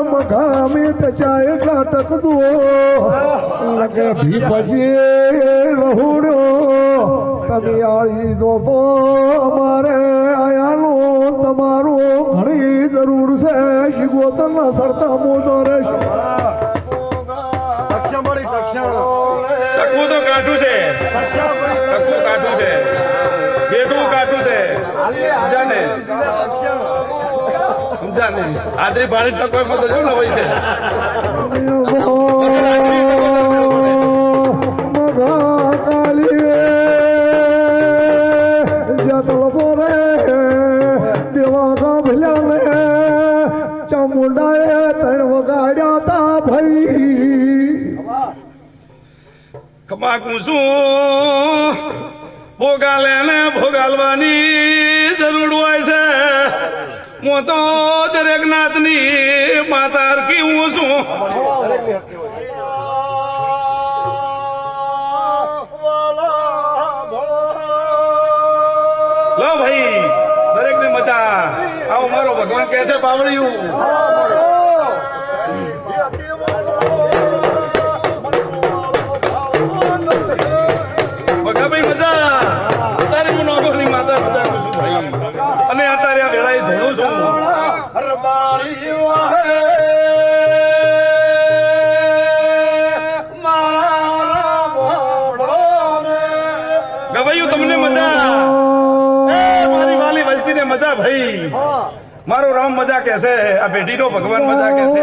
મઘામી ટચાય નાટક ટકદો લગે ભી પછી રહુડો તમે આળી દો તો અમારે આયાનું તમારો ઘણી જરૂર છે. શિગોતરના સરતા ટક્ષમણી ટક્ષણ ટકવું તો કાઠું છે. ટકવું કાઠું છે. બેઠું કાઠું છે. સમજાને સમજાને. આદરી ભાણી ટકો એમાં તો શું હોય છે? ગાભલ્યા તણ વગાડ્યા તા ભાઈ કમાકું છું. ભોગાલે ને ભોગાલવાની જરૂર હોય છે. હું તો દરેક નાથની માતા હરકી હું છું. લો ભાઈ દરેક ને મજા. આવો મારો ભગવાન કે છે બાવળિયું. ભગાભાઈ મજા. અત્યારે ગવાયું તમને મજા મારી વાલી વસ્તીને મજા, ભાઈ. મારો રામ મજા કહેશે, આ પેઢીનો ભગવાન મજા કહેશે.